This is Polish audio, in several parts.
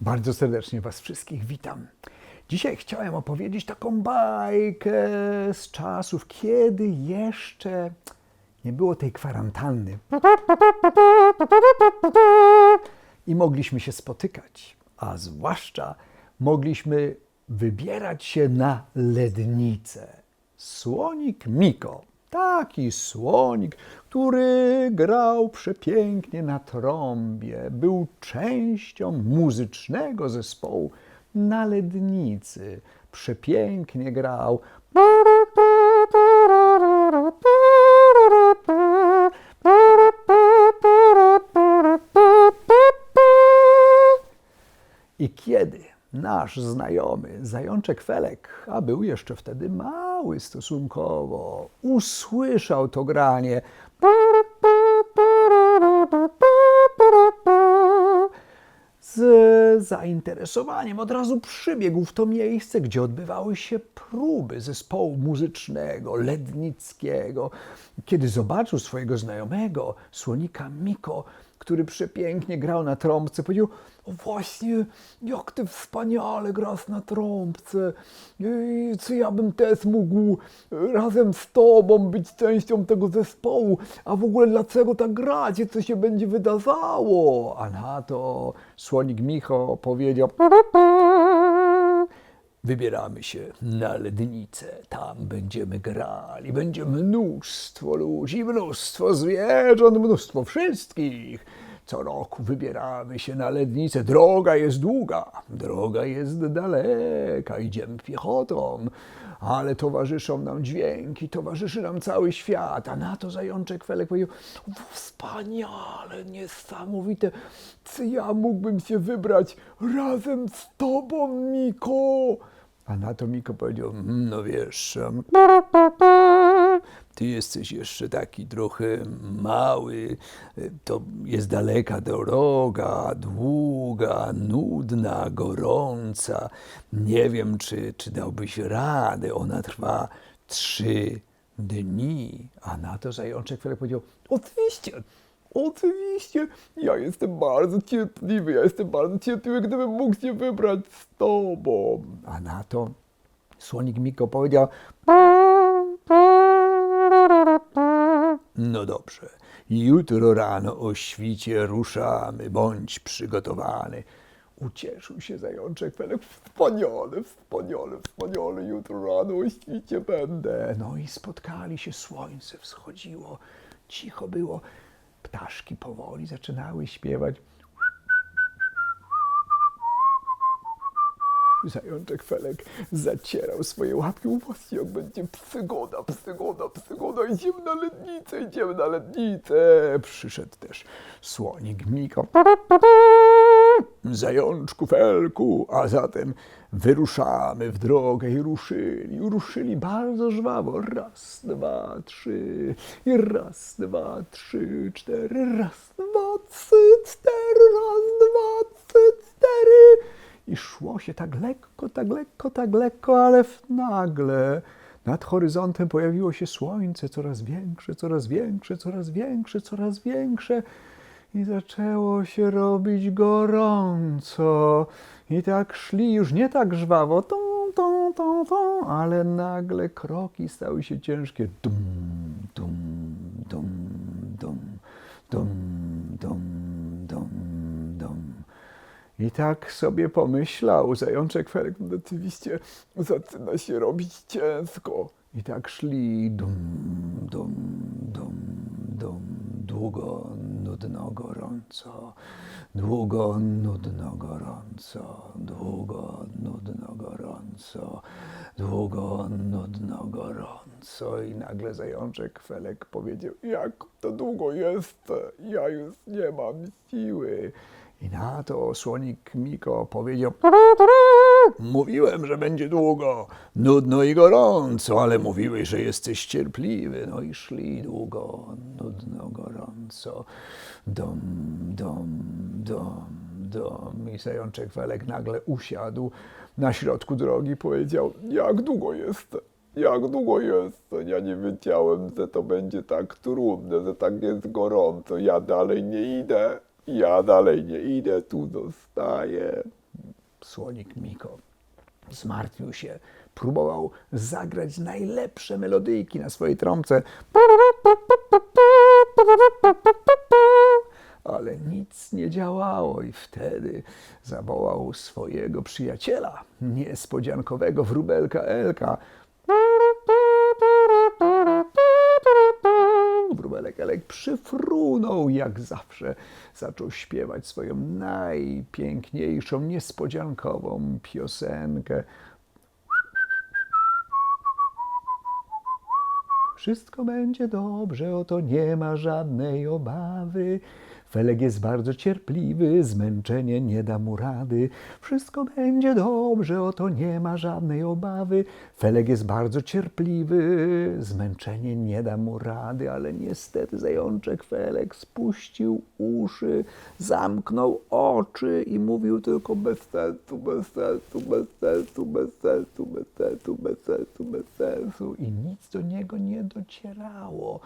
Bardzo serdecznie Was wszystkich witam. Dzisiaj chciałem opowiedzieć taką bajkę z czasów, kiedy jeszcze nie było tej kwarantanny i mogliśmy się spotykać, a zwłaszcza mogliśmy wybierać się na lednicę. Słonik Miko, taki słonik, który grał przepięknie na trąbie, był częścią muzycznego zespołu na lednicy. Przepięknie grał. I kiedy nasz znajomy zajączek Felek, a był jeszcze wtedy mały stosunkowo, usłyszał to granie, z zainteresowaniem od razu przybiegł w to miejsce, gdzie odbywały się próby zespołu muzycznego, lednickiego. Kiedy zobaczył swojego znajomego, słonika Miko, który przepięknie grał na trąbce, powiedział: O właśnie, jak ty wspaniale grasz na trąbce. Ej, Co ja bym też mógł razem z tobą być częścią tego zespołu, a w ogóle dlaczego tak gracie, co się będzie wydarzało? A na to słonik Micho powiedział: Wybieramy się na lednicę, tam będziemy grali, będzie mnóstwo ludzi, mnóstwo zwierząt, mnóstwo wszystkich. Co roku wybieramy się na lednicę. Droga jest długa, droga jest daleka, idziemy piechotą, ale towarzyszą nam dźwięki, towarzyszy nam cały świat. A na to zajączek Felek powiedział, "O, wspaniale, niesamowite, ja mógłbym się wybrać razem z tobą, Miko? A na to Miko powiedział, "Mm, no wiesz, ty jesteś jeszcze taki trochę mały, to jest daleka droga, długa, nudna, gorąca. Nie wiem, czy, czy dałbyś radę. Ona trwa trzy dni. A na to zajączek Felek powiedział, oczywiście, Oczywiście, ja jestem bardzo cierpliwy, ja jestem bardzo cierpliwy, gdybym mógł się wybrać z tobą. A na to słonik Miko powiedział, no dobrze, jutro rano o świcie ruszamy, bądź przygotowany. Ucieszył się zajączek Felek, wspaniale, wspaniale, wspaniale, jutro rano o świcie będę. No i spotkali się, słońce wschodziło, cicho było, ptaszki powoli zaczynały śpiewać. Zajączek Felek zacierał swoje łapki. U was jak będzie przygoda, przygoda, przygoda. Idziemy na lednicę, idziemy na lednicę. Przyszedł też słonik Miko. Zajączku Felku, a zatem wyruszamy w drogę i ruszyli. Ruszyli bardzo żwawo. Raz, dwa, trzy. I raz, dwa, trzy, cztery. Raz, dwa, trzy, cztery. Raz, dwa, trzy, cztery. I szło się tak lekko, tak lekko, tak lekko, ale nagle nad horyzontem pojawiło się słońce coraz większe, coraz większe, coraz większe, coraz większe. I zaczęło się robić gorąco. I tak szli już nie tak żwawo, tą, tą, tą, tą, ale nagle kroki stały się ciężkie. Dum, dum, dum, dum, dum, dum, dum, dum. I tak sobie pomyślał zajączek Felek, no oczywiście zaczyna się robić ciężko. I tak szli dum, dum, dum, dum, długo, nudno, gorąco, długo, nudno, gorąco, długo, nudno, gorąco, długo, nudno, gorąco. I nagle zajączek Felek powiedział, jak to długo jest, ja już nie mam siły. I na to słonik Miko powiedział: Mówiłem, że będzie długo, nudno i gorąco, ale mówiłeś, że jesteś cierpliwy. No i szli długo, nudno, gorąco. Dom, dom, dom, dom. I zajączek Felek nagle usiadł na środku drogi i powiedział: Jak długo jest? Jak długo jest? Ja nie wiedziałem, że to będzie tak trudne, że tak jest gorąco. Ja dalej nie idę. Ja dalej nie idę, tu zostaję. Słonik Miko. Zmartwił się. Próbował zagrać najlepsze melodyjki na swojej trąbce. Ale nic nie działało i wtedy zawołał swojego przyjaciela, niespodziankowego wróbelka Elka. Wróbelek Elek przyfrunął jak zawsze. Zaczął śpiewać swoją najpiękniejszą, niespodziankową piosenkę. Wszystko będzie dobrze, o to nie ma żadnej obawy. Felek jest bardzo cierpliwy, zmęczenie nie da mu rady. Wszystko będzie dobrze, o to nie ma żadnej obawy. Felek jest bardzo cierpliwy, zmęczenie nie da mu rady, ale niestety zajączek Felek spuścił uszy, zamknął oczy i mówił tylko bez sensu, bez sensu, bez sensu, bez sensu, bez sensu, bez sensu, bez sensu. I nic do niego nie docierało.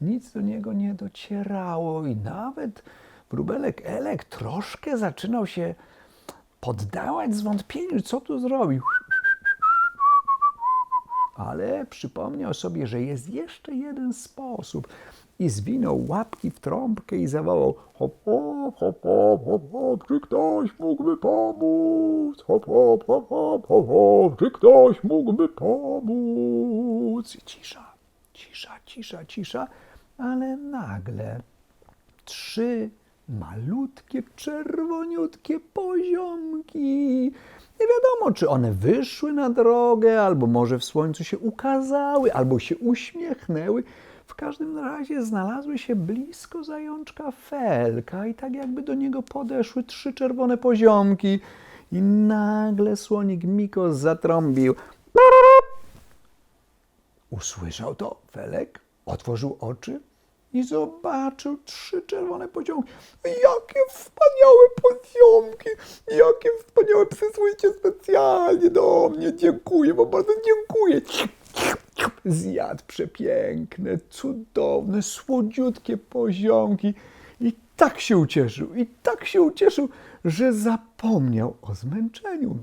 Nic do niego nie docierało i nawet wróbelek Elek troszkę zaczynał się poddawać zwątpieniu, co tu zrobił. Ale przypomniał sobie, że jest jeszcze jeden sposób i zwinął łapki w trąbkę i zawołał hop, hop, hop, hop, hop, hop, czy ktoś mógłby pomóc? Hop, hop, hop, hop, hop, hop, czy ktoś mógłby pomóc? I cisza, cisza, cisza, cisza, ale nagle trzy malutkie, czerwoniutkie poziomki. Nie wiadomo, czy one wyszły na drogę, albo może w słońcu się ukazały, albo się uśmiechnęły. W każdym razie znalazły się blisko zajączka Felka i tak jakby do niego podeszły trzy czerwone poziomki. I nagle słonik Miko zatrąbił. Usłyszał to Felek, otworzył oczy i zobaczył trzy czerwone poziomki. Jakie wspaniałe poziomki! Jakie wspaniałe! Przysłyście specjalnie do mnie. Dziękuję wam bardzo, dziękuję. Zjadł przepiękne, cudowne, słodziutkie poziomki i tak się ucieszył, i tak się ucieszył, że zapomniał o zmęczeniu.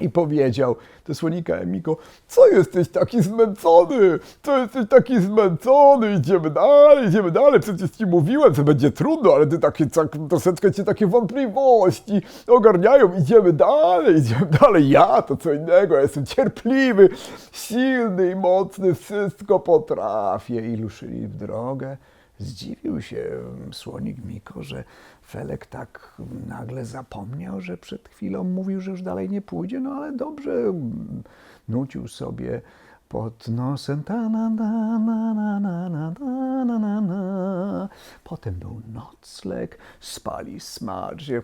I powiedział do słonika Emiko, co jesteś taki zmęczony? Co jesteś taki zmęczony? Idziemy dalej, idziemy dalej. Przecież ci mówiłem, że będzie trudno, ale ty takie, tak, troszeczkę cię takie wątpliwości ogarniają. Idziemy dalej, idziemy dalej. Ja to co innego, ja jestem cierpliwy, silny i mocny, wszystko potrafię. I ruszyli w drogę. Zdziwił się słonik Miko, że Felek tak nagle zapomniał, że przed chwilą mówił, że już dalej nie pójdzie, no ale dobrze nucił sobie pod nosem ta na na na na na na na na na. Potem był nocleg, spali smacznie.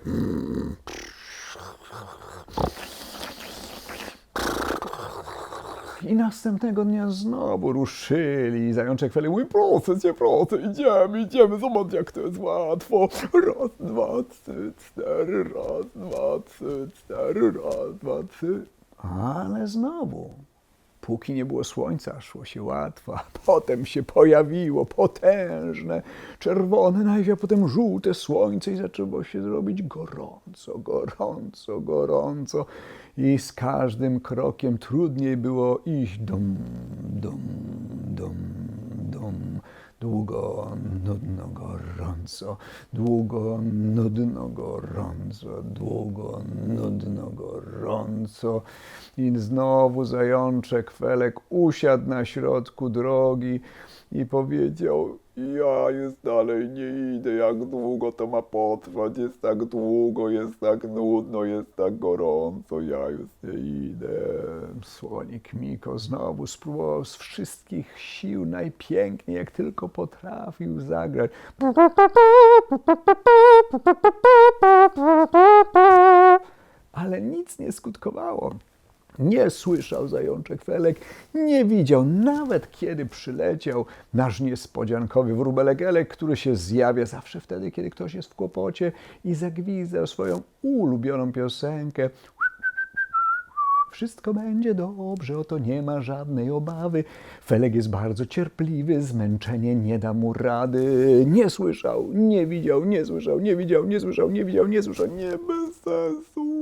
I następnego dnia znowu ruszyli. Zajączek Felek mówi, proszę cię, proszę, idziemy, idziemy, zobacz jak to jest łatwo. Raz, dwa, trzy, cztery, raz, dwa, trzy, cztery, raz, dwa, trzy. Ale znowu, póki nie było słońca, szło się łatwo, a potem się pojawiło potężne, czerwone najpierw, potem żółte słońce i zaczęło się zrobić gorąco, gorąco, gorąco i z każdym krokiem trudniej było iść dum, dum, dum. Długo, nudno, gorąco, długo, nudno, gorąco, długo, nudno, gorąco. I znowu zajączek Felek usiadł na środku drogi i powiedział, ja już dalej nie idę, jak długo to ma potrwać, jest tak długo, jest tak nudno, jest tak gorąco, ja już nie idę. Słonik Miko znowu spróbował z wszystkich sił najpiękniej, jak tylko potrafił zagrać. Ale nic nie skutkowało. Nie słyszał zajączek Felek, nie widział, nawet kiedy przyleciał nasz niespodziankowy wróbelek Elek, który się zjawia zawsze wtedy, kiedy ktoś jest w kłopocie i zagwizdał swoją ulubioną piosenkę. Wszystko będzie dobrze, o to nie ma żadnej obawy. Felek jest bardzo cierpliwy, zmęczenie nie da mu rady. Nie słyszał, nie widział, nie słyszał, nie widział, nie słyszał, nie widział, nie słyszał, nie bez sensu.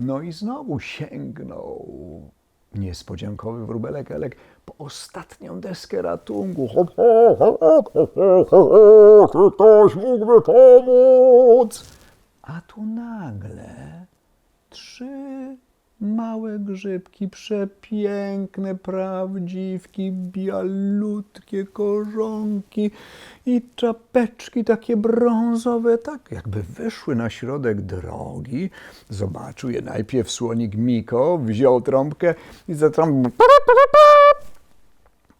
No i znowu sięgnął niespodziankowy wróbelek Elek po ostatnią deskę ratunku. Hop, hop, hop, hop, hop, hop, hop, ktoś mógłby pomóc. A tu nagle trzy małe grzybki, przepiękne prawdziwki, bialutkie korzonki i czapeczki takie brązowe, tak jakby wyszły na środek drogi. Zobaczył je najpierw słonik Miko, wziął trąbkę i zatrąbił.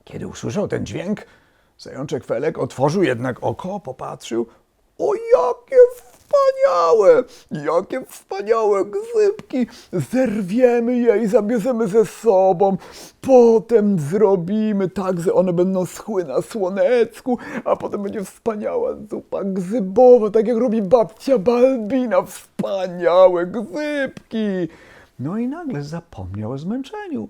Kiedy usłyszał ten dźwięk, zajączek Felek otworzył jednak oko, popatrzył. O, jakie wspaniałe! Jakie wspaniałe gzybki! Zerwiemy je i zabierzemy ze sobą. Potem zrobimy tak, że one będą schły na słonecku, a potem będzie wspaniała zupa gzybowa, tak jak robi babcia Balbina. Wspaniałe gzybki! No i nagle zapomniał o zmęczeniu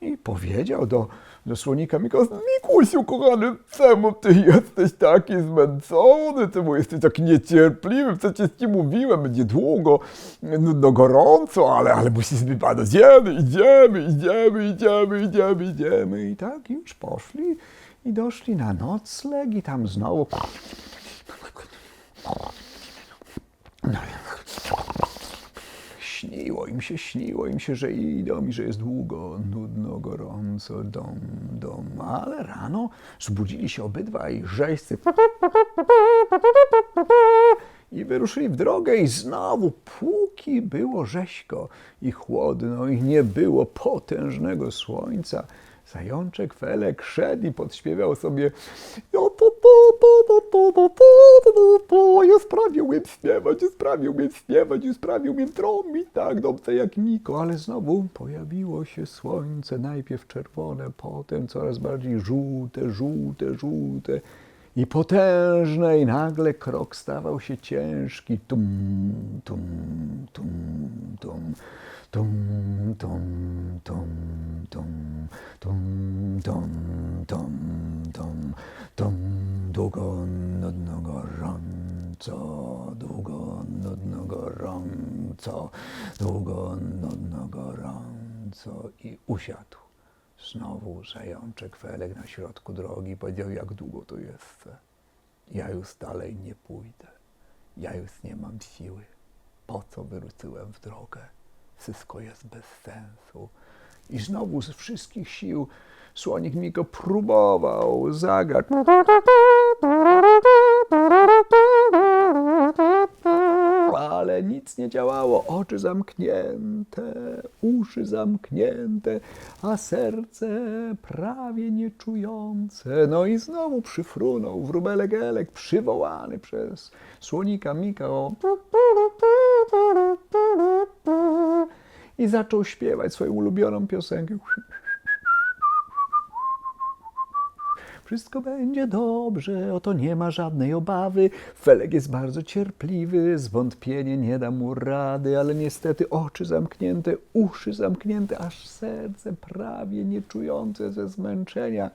i powiedział do, do słonika. Miko, Mikusiu kochany, czemu ty jesteś taki zmęczony, czemu jesteś taki niecierpliwy, przecież ci mówiłem, będzie długo, no, no gorąco, ale, ale musisz wypadać, idziemy, idziemy, idziemy, idziemy, idziemy, idziemy. I tak już poszli i doszli na nocleg i tam znowu no, Śniło im się, śniło im się, że idą i że jest długo, nudno, gorąco, dom, dom. Ale rano zbudzili się obydwaj rzeźcy i wyruszyli w drogę i znowu, póki było rzeźko i chłodno i nie było potężnego słońca, Zajączek Felek szedł i podśpiewał sobie po, po, po, po, po, po, po, ja sprawię śpiewać, ja sprawię śpiewać, ja sprawię umiem trąbić tak dobrze jak Niko, ale znowu pojawiło się słońce, najpierw czerwone, potem coraz bardziej żółte, żółte, żółte i potężne i nagle krok stawał się ciężki, tum, tum, tum, tum. Tum, tum, tum, tum, tum, tum, tum, tum, tum, długo, nudno, gorąco, długo, nudno, gorąco, długo, nudno, gorąco i usiadł. Znowu zajączek Felek na środku drogi powiedział, jak długo to jest. Ja już dalej nie pójdę. Ja już nie mam siły. Po co wyruszyłem w drogę? Wszystko jest bez sensu. I znowu z wszystkich sił słonik Miko próbował zagrać. Nic nie działało. Oczy zamknięte, uszy zamknięte, a serce prawie nieczujące. No i znowu przyfrunął wróbelek Elek, przywołany przez słonika Mika o i zaczął śpiewać swoją ulubioną piosenkę. Wszystko będzie dobrze, oto nie ma żadnej obawy. Felek jest bardzo cierpliwy, zwątpienie nie da mu rady, ale niestety oczy zamknięte, uszy zamknięte, aż serce prawie nieczujące ze zmęczenia.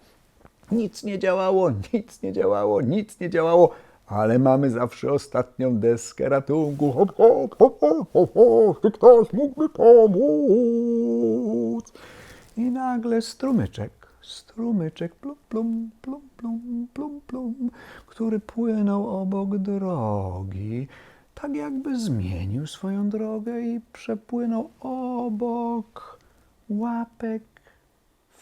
Nic nie działało, nic nie działało, nic nie działało, ale mamy zawsze ostatnią deskę ratunku. Hop, hop, hop, hop, hop, hop, czy ktoś mógłby pomóc? I nagle strumyczek, strumyczek, plum, plum, plum, plum, plum, plum, który płynął obok drogi, tak jakby zmienił swoją drogę i przepłynął obok łapek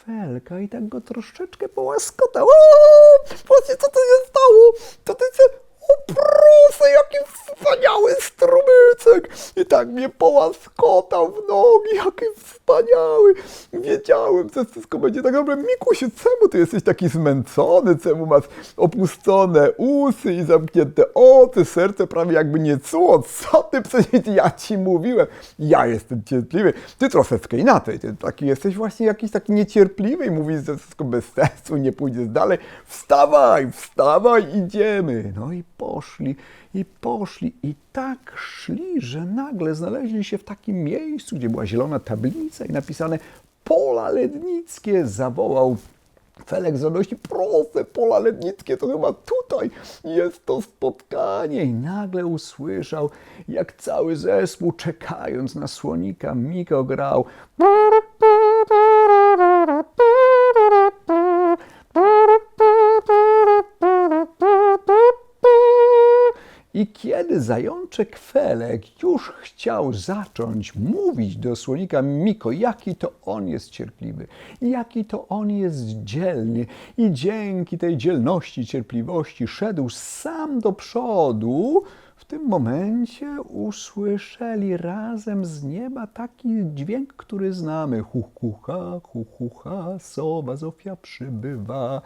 Felka i tak go troszeczkę połaskotał. O, co to się stało? To ty się... O proszę, jaki wspaniały strumyczek! I tak mnie połaskotał w nogi, jaki wspaniały! Wiedziałem, że wszystko będzie tak dobre. Mikusiu, czemu ty jesteś taki zmęczony? Czemu masz opuszczone usy i zamknięte oczy? Serce prawie jakby nie czuło. Co ty przecież ja ci mówiłem? Ja jestem cierpliwy. Ty troszeczkę inaczej. Ty taki jesteś właśnie jakiś taki niecierpliwy i mówisz, że wszystko bez sensu, nie pójdziesz dalej. Wstawaj, wstawaj, idziemy. No i poszli, i poszli, i tak szli, że nagle znaleźli się w takim miejscu, gdzie była zielona tablica i napisane Pola Lednickie. Zawołał Felek z radości, proszę, pola lednickie, to chyba tutaj jest to spotkanie. I nagle usłyszał, jak cały zespół, czekając na słonika, Miko grał. Kiedy zajączek Felek już chciał zacząć mówić do słonika Miko, jaki to on jest cierpliwy, jaki to on jest dzielny, i dzięki tej dzielności, cierpliwości szedł sam do przodu, w tym momencie usłyszeli razem z nieba taki dźwięk, który znamy. Hu, hu, ha, hu, hu, ha, sowa Zofia przybywa.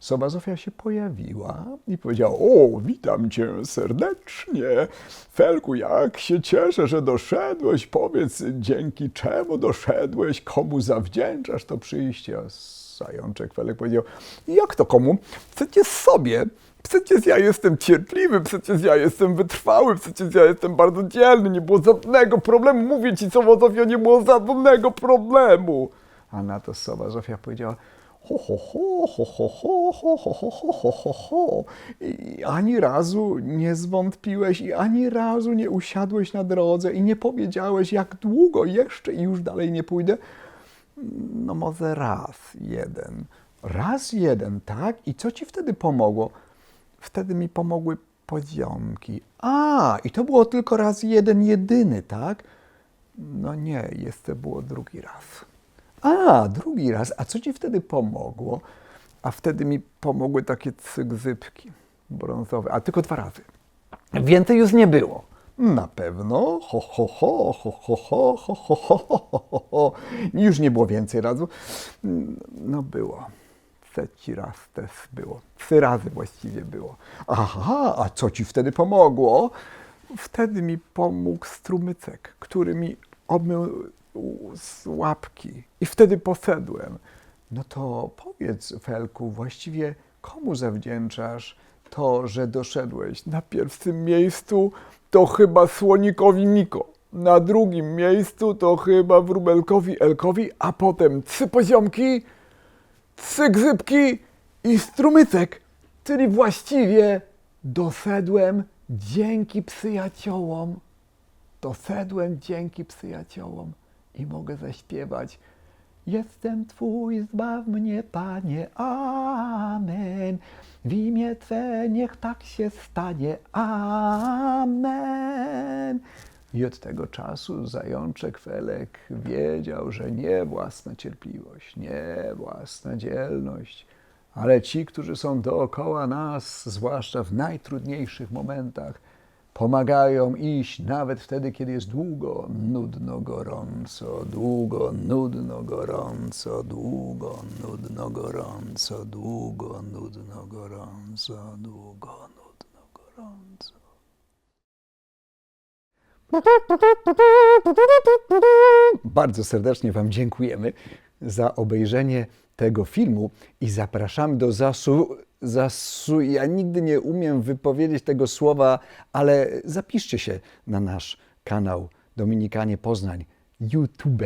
Sowa Zofia się pojawiła i powiedziała: O, witam cię serdecznie. Felku, jak się cieszę, że doszedłeś. Powiedz, dzięki czemu doszedłeś, komu zawdzięczasz to przyjście. A Zajączek Felek powiedział: Jak to komu? Przecież sobie. Przecież ja jestem cierpliwy, przecież ja jestem wytrwały, przecież ja jestem bardzo dzielny, nie było żadnego problemu. Mówię ci, Sowa Zofia, nie było żadnego problemu. A na to Sowa Zofia powiedziała: ho, ho, ho, ho, ho, ho, ho, ho, ho, ho, ho, ho. I ani razu nie zwątpiłeś i ani razu nie usiadłeś na drodze i nie powiedziałeś, jak długo jeszcze i już dalej nie pójdę. No może raz jeden. Raz jeden, tak? I co ci wtedy pomogło? Wtedy mi pomogły poziomki. A, i to było tylko raz jeden, jedyny, tak? No nie, jeszcze było drugi raz. A, drugi raz. A co ci wtedy pomogło? A wtedy mi pomogły takie trzy gzypki brązowe, a tylko dwa razy. Więcej już nie było. Na pewno. Ho, ho, ho, ho, ho, ho, ho, ho, ho, ho, ho, ho. Już nie było więcej razu. No było. Trzeci raz też było. Trzy razy właściwie było. Aha, a co ci wtedy pomogło? Wtedy mi pomógł strumycek, który mi obmył z łapki i wtedy poszedłem. No to powiedz, Felku, właściwie komu zawdzięczasz to, że doszedłeś? Na pierwszym miejscu to chyba słonikowi Miko. Na drugim miejscu to chyba wróbelkowi Elkowi, a potem trzy poziomki, trzy grzybki i strumycek. Czyli właściwie doszedłem dzięki przyjaciołom. Doszedłem dzięki przyjaciołom i mogę zaśpiewać. Jestem Twój, zbaw mnie, Panie, Amen. W imię Twe niech tak się stanie, Amen. I od tego czasu zajączek Felek wiedział, że nie własna cierpliwość, nie własna dzielność, ale ci, którzy są dookoła nas, zwłaszcza w najtrudniejszych momentach, pomagają iść nawet wtedy, kiedy jest długo, nudno, gorąco, długo, nudno, gorąco, długo, nudno, gorąco, długo, nudno, gorąco, długo, nudno, gorąco. Bardzo serdecznie Wam dziękujemy za obejrzenie tego filmu i zapraszamy do zasu, zasu. Ja nigdy nie umiem wypowiedzieć tego słowa, ale zapiszcie się na nasz kanał Dominikanie Poznań YouTube